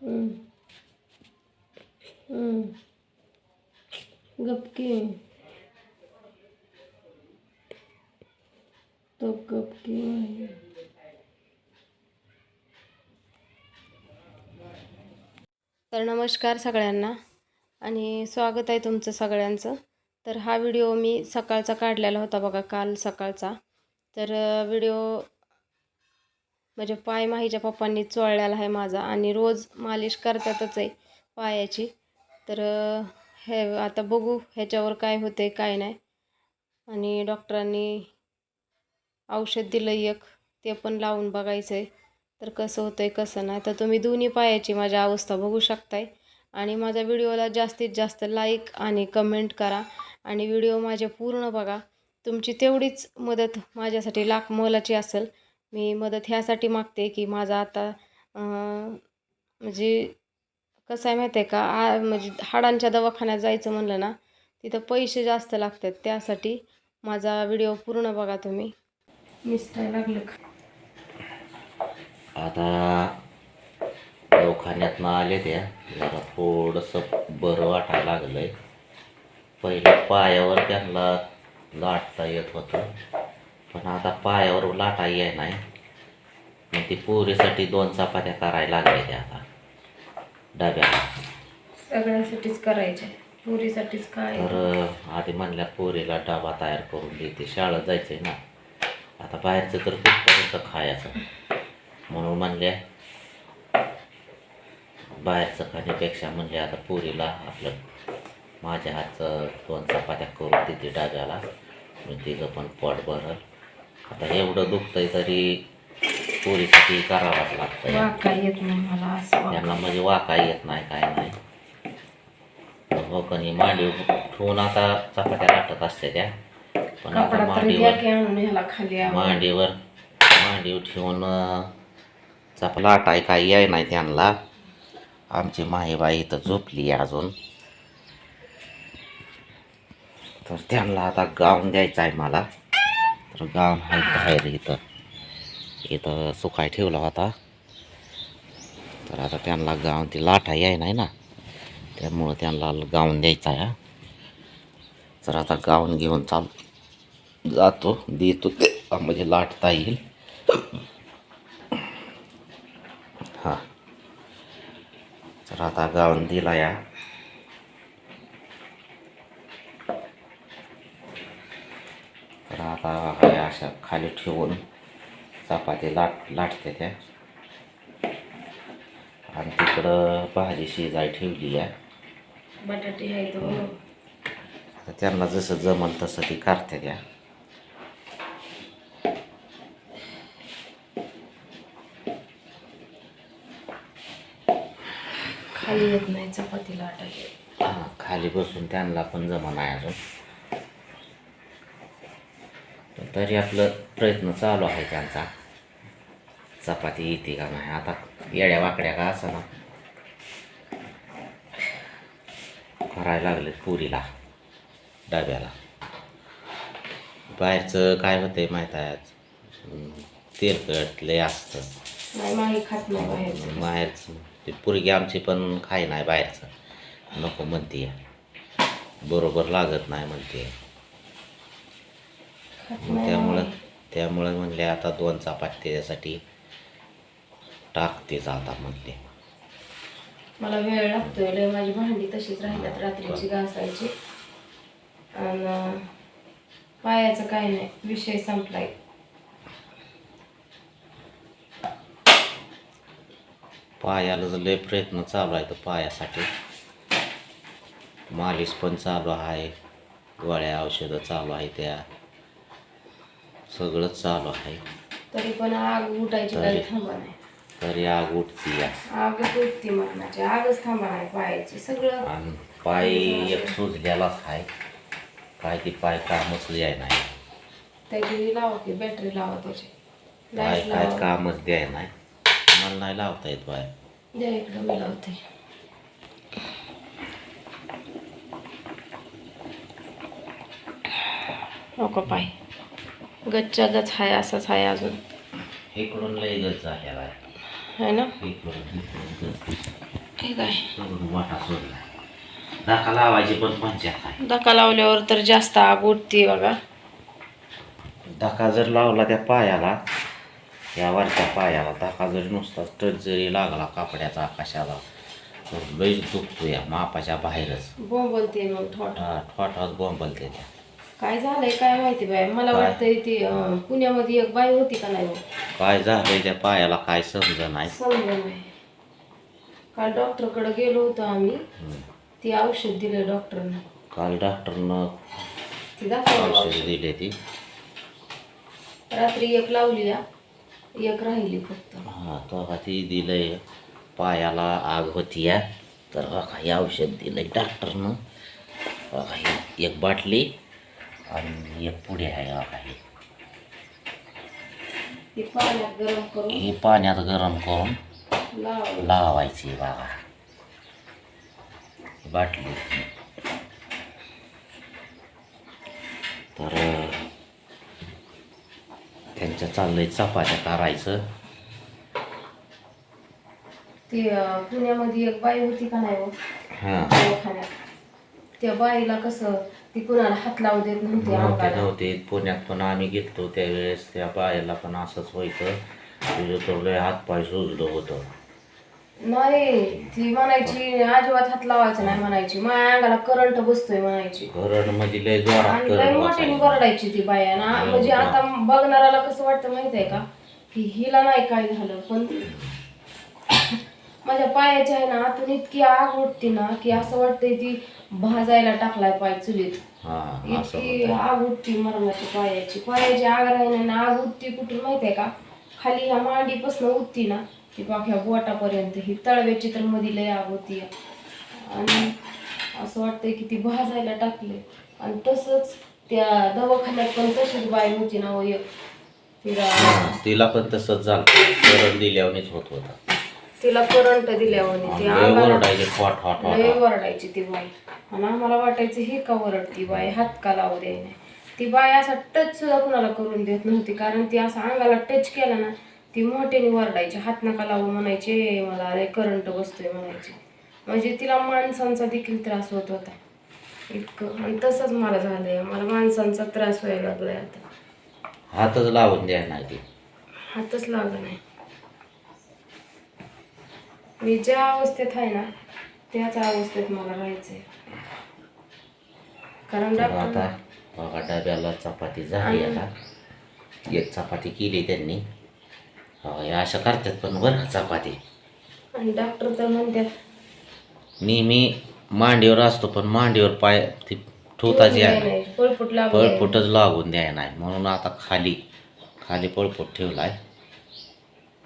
गपके गपकी तो गपकी तर नमस्कार सगळ्यांना आणि स्वागत आहे तुमचं सगळ्यांचं. तर हा व्हिडिओ मी सकाळचा काढलेला होता बघा काल सकाळचा. तर व्हिडिओ म्हणजे पाय माहीच्या पप्पांनी चोळलेला आहे माझा आणि रोज मालिश करतातच आहे पायाची. तर हे आता बघू ह्याच्यावर काय होते काय नाही. आणि डॉक्टरांनी औषध दिलं एक ते पण लावून बघायचं आहे तर कसं होतं आहे कसं नाही. तर तुम्ही दोन्ही पायाची माझी अवस्था बघू शकताय. आणि माझ्या व्हिडिओला जास्तीत जास्त लाईक आणि कमेंट करा. आणि व्हिडिओ माझे पूर्ण बघा. तुमची तेवढीच मदत माझ्यासाठी लाख मोलाची असेल. मी मदत ह्यासाठी मागते की माझा आता म्हणजे कसं आहे माहिती आहे का? आ म्हणजे हाडांच्या दवाखान्यात जायचं म्हणलं ना तिथं पैसे जास्त लागतात त्यासाठी माझा व्हिडिओ पूर्ण बघा तुम्ही. लागलं का? आता दवाखान्यातनं आले त्या जरा थोडंसं बरं वाटायला लागलंय. पहिलं पायावर त्यांना लाटता येत होतं. पण आता पायावर लाटा येत नाही मग ती पोरीसाठी दोन चपात्या करायला लागल्या त्या आता. डब्याला. सगळ्यांसाठीच करायचे पुरीसाठीच काय? तर आधी म्हणल्या पोरीला डबा तयार करून देते शाळेत जायचंय ना. आता बाहेरचं तर कुठपर्यंत खायचं? म्हणून म्हणल्या बाहेरचं खाण्यापेक्षा म्हणले आता पोरीला आपलं माझ्या हातचं दोन चपात्या करून देते डाब्याला. मग तिचं पण पोट भरल. आता एवढं दुखतंय तरी पोरीसाठी करावंच लागतं वाका येत नाही मला असं वाका. त्यांना म्हणजे वाका येत नाही काय नाही. हो कणी मांडी ठेवून आता चपात्या लाटत असते त्या. पण आता कपडा तरी द्या मांडीवर की आणून ह्याला खाली आवं. मांडीवर मांडीवर ठेवून अं, चप लाटाय काय याय नाही त्यांना. आमची माहीबाई इथं झोपली आहे अजून. तर त्यांना आता गाऊन द्यायचा आहे मला. तर गाऊन आहे बाहेर इथं. इथं सुकाय ठेवला होता. तर आता त्यांना गाऊन ती लाटा याय नाही ना. त्यामुळं त्यांना गाऊन द्यायचा आहे. तर आता गाऊन घेऊन चाल जातो देतो ते. म्हणजे लाटता येईल. हां. तर आता गाऊन दिला या तर आता हे अशा खाली ठेवून चपाती लाट लाटते त्या. आणि तिकडं भाजी शिजाय ठेवली आहे. बटाटे आहे तो आता त्यांना जसं जमल तसं ती करते त्या. खाली येत नाही चपाती लाटायची हा, खाली बसून त्यांना पण जमा नाही अजून. तरी आपलं प्रयत्न चालू आहे त्यांचा. चपाती येते का नाही? आता येड्या वाकड्या का असं ना? करायला लागले पुरीला डब्याला. बाहेरचं काय होतंय माहीत आहे तेलकट लय असतं. बाहेरचं ती पोरगी आमची पण खाय नाही बाहेरचं. नको म्हणते बरोबर लागत नाही म्हणते मग त्यामुळं. त्यामुळं म्हणले आता दोन चपाती त्याच्यासाठी टाकते आता म्हणले. मला वेळ लागतोय लय माझी भांडी तशीच राहिल्यात रात्रीची घासायची. आणि पायाचं काय नाही विषय संपलाय. पायाला जर लय प्रयत्न चालू आहे तर पायासाठी मालिश पण चालू आहे गोळ्या औषधं चालू आहे त्या. सगळंच चालू आहे. तरी पण आग उठायची तरी. काही थांबा नाही. तरी आग उठती आग उठती मरणाची. आगच थांबा नाही पायाची. सगळं आणि पाय एक सुजलेलाच आहे. काय ती पाय कामच द्याय नाही. त्याची लावा की बॅटरी लावा त्याची. पाय काय लावा. कामच द्याय नाही. मला नाही लावता येत पाय द्या इकडं मी लावते. नको पाय. गच्च्या गच हाय असाच हाय अजून. इकडून लय गच झालेला आहे है ना? हे वाटा लावायची पण पंचायत आहे धक्का लावल्यावर तर जास्त आग उठते बघा. धक्का जर लावला त्या पायाला या वरच्या पायाला धक्का जरी नुसता टच जरी लागला कापड्याचा आकाशाला तर लईच दुखतो या मापाच्या बाहेरच. बोंबलते मग थोडं ठोठात ठोठात बोंबलते त्या. काय झालंय काय माहिती बाय मला काय? वाटतंय ती अं, पुण्यामध्ये एक बाई होती का नाही हो? काय झालंय त्या पायाला काय समज नाही समजा नाही. काल डॉक्टरकडे गेलो होतो आम्ही. ती औषध दिलं डॉक्टरनं. काल डॉक्टरनं ती दाखवलं औषध दिले ती. रात्री एक लावली एक राहिली फक्त. हा तेव्हा ती दिलंय पायाला आग होती या. तर बघा हे औषध दिलंय डॉक्टरनं. बघा ही एक बाटली आणि एक पुढे आहे बघा ही. ती पाण्यात गरम करून ही पाण्यात गरम करून लावायची. बघा ही बाटली तर त्यांच्या चाललंय चपात्या करायचं. ती अं, पुण्यामध्ये एक बाई होती का नाही हो? हां. दवाखान्यात. त्या बाईला कसं ती कुणाला हात लावू देत नव्हती नव्हते अंगाला. नव्हते. पुण्यात पण आम्ही घेतलो त्यावेळेस त्या बायाला पण असंच व्हायचं तुझं तर लय हातपाय सुजलं होतं. नाही ती म्हणायची अजिबात हात लावायचा नाही म्हणायची. माझ्या अंगाला करंट बसतोय म्हणायची. घरण म्हणजे लय जोरात आणि लय करंट मोठ्याने बसायचा. बरडायची ती बाया ना हो म्हणजे? आता बघणाऱ्याला कसं वाटतं माहितीये का? की हिला नाही काय झालं पण माझ्या पायाची आहे ना आतून इतकी आग उठते ना की असं वाटतंय ती भाजायला टाकलाय पाय चुलीत. हा असं इतकी. आग उठती मरणाची पायाची. पायाची आग राहिली ना आग उठती कुठून माहितीये का? खाली ह्या मांडीपासून उठती ना ती पाख्या बोटापर्यंत. ही तळव्याची तर मध्ये लय आग होती. आणि असं वाटतंय की ती भाजायला टाकले. आणि तसंच त्या दवाखान्यात पण तशीच बाई होती ना हो एक. तिला हा, तिला पण तसंच झालं. दिल्यावरच होत होता. तिला करंट दिल्यावर ती लय ओरडायचे लय ठॉट वरडायची ती बाई. आणि आम्हाला वाटायचं हे का वरडती बाई? हात का लावू द्याय नाही ती बाई असा टच सुद्धा कुणाला करून देत नव्हती कारण ती असं अंगाला टच केला ना ती मोठ्याने वरडायची हात नका लावू म्हणायचे मला लय करंट बसतोय म्हणायची. म्हणजे तिला माणसांचा देखील त्रास होत होता. इतकं. आणि तसंच मला झालंय. मला माणसांचा त्रास व्हायला लागलाय आता. हातच लावून द्या नाही ती. हातच लागला नाही. मी ज्या अवस्थेत आहे ना त्याच अवस्थेत मला राहायचंय. कारण तर डॉक्टर आता बघा डब्याला चपाती झाली आता. एक चपाती केली त्यांनी. हो, अशा करतात पण बरं चपाती. आणि डॉक्टर तर म्हणतात नेहमी मांडीवर असतो पण मांडीवर पाय ती ठोताची आहे पळपुट लागू. पळपुटच लागून द्याय नाही. म्हणून आता खाली खाली पळपुट ठेवलाय.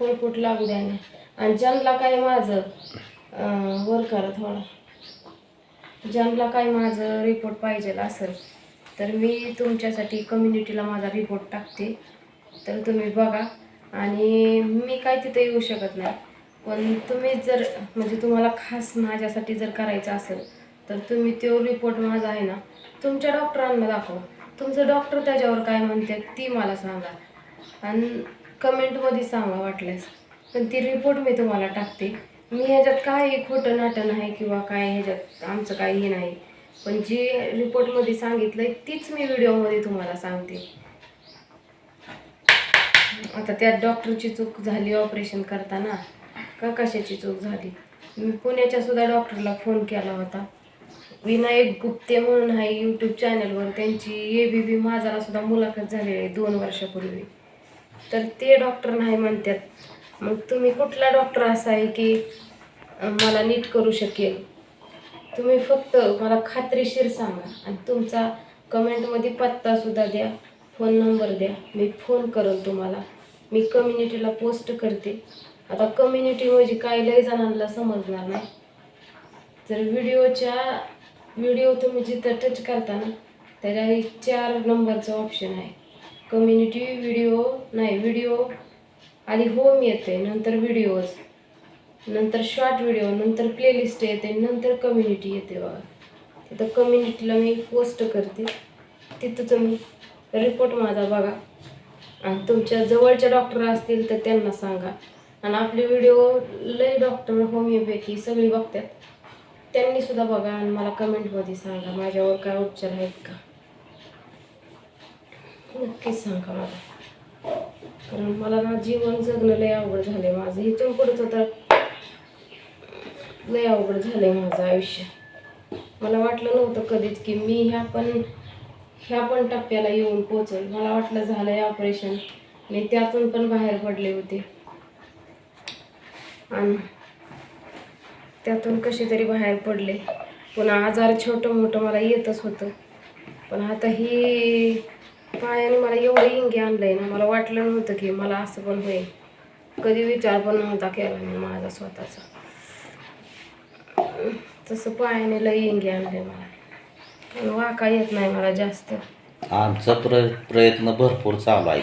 पळपुट लागू द्या नाही. आणि जन्मला काय माझं? वर करा थोडा. जन्मला काय माझं रिपोर्ट पाहिजे असेल तर मी तुमच्यासाठी कम्युनिटीला माझा रिपोर्ट टाकते. तर तुम्ही बघा. आणि मी काय तिथे येऊ शकत नाही. पण तुम्ही जर म्हणजे तुम्हाला खास माझ्यासाठी जर करायचं असेल तर तुम्ही तो रिपोर्ट माझा आहे ना तुमच्या डॉक्टरांना दाखवा. तुमचं डॉक्टर त्याच्यावर काय म्हणते ती मला सांगा. आणि कमेंटमध्ये सांगा वाटल्यास. पण ती रिपोर्ट मी तुम्हाला टाकते. मी ह्याच्यात काही खोटं नाटं नाही किंवा काय ह्याच्यात आमचं काही हे नाही. पण जे रिपोर्टमध्ये सांगितलं आहे तीच मी व्हिडिओमध्ये तुम्हाला सांगते. आता त्यात डॉक्टरची चूक झाली ऑपरेशन करताना. का कशाची चूक झाली? मी पुण्याच्या सुद्धा डॉक्टरला फोन केला होता. विनायक गुप्ते म्हणून आहे यूट्यूब चॅनलवर त्यांची ए बी बी माझाला सुद्धा मुलाखत झालेली आहे दोन वर्षापूर्वी. तर ते डॉक्टर नाही म्हणतात. मग तुम्ही कुठला डॉक्टर असा आहे की मला नीट करू शकेल? तुम्ही फक्त मला खात्रीशीर सांगा आणि तुमचा कमेंटमध्ये पत्तासुद्धा द्या फोन नंबर द्या. मी फोन करेन तुम्हाला. मी कम्युनिटीला पोस्ट करते. आता कम्युनिटी म्हणजे काय लय जणांना समजणार नाही. तर व्हिडिओच्या व्हिडिओ तुम्ही जिथं टच करता ना त्याच्या एक चार नंबरचं ऑप्शन आहे. कम्युनिटी व्हिडिओ नाही व्हिडिओ आधी होम येते नंतर व्हिडिओज नंतर शॉर्ट व्हिडिओ नंतर प्लेलिस्ट येते नंतर कम्युनिटी येते बघा. तिथं कम्युनिटीला मी पोस्ट करते. तिथं तुम्ही रिपोर्ट माझा बघा. आणि तुमच्या जवळच्या डॉक्टर असतील तर त्यांना सांगा. आणि आपले व्हिडिओ लय डॉक्टर होमिओपॅथी सगळी बघतात. त्यांनी सुद्धा बघा आणि मला कमेंटमध्ये सांगा. माझ्यावर काय उपचार आहेत का? नक्कीच सांगा मला. कारण मला ना जीवन जगणं लय अवघड झालंय माझं. इथून पुढचं तर लय अवघड झालंय माझं आयुष्य. मला वाटलं नव्हतं कधीच की मी ह्या पण ह्या पण टप्प्याला येऊन पोचल. मला वाटलं झालंय ऑपरेशन मी त्यातून पण बाहेर पडले होते. आणि त्यातून कशी तरी बाहेर पडले. पुन्हा आजार छोटं मोठं मला येतच होतं. पण आता ही पायाने मला एवढं इंगी आणलंय ना मला वाटलं नव्हतं की मला असं पण होईल. कधी विचार पण नव्हता केला मी माझा स्वतःचा. तसं पायाने लई इंगी आणलंय मला. पण वाका येत नाही मला जास्त. आमचा प्र प्रयत्न भरपूर चालू आहे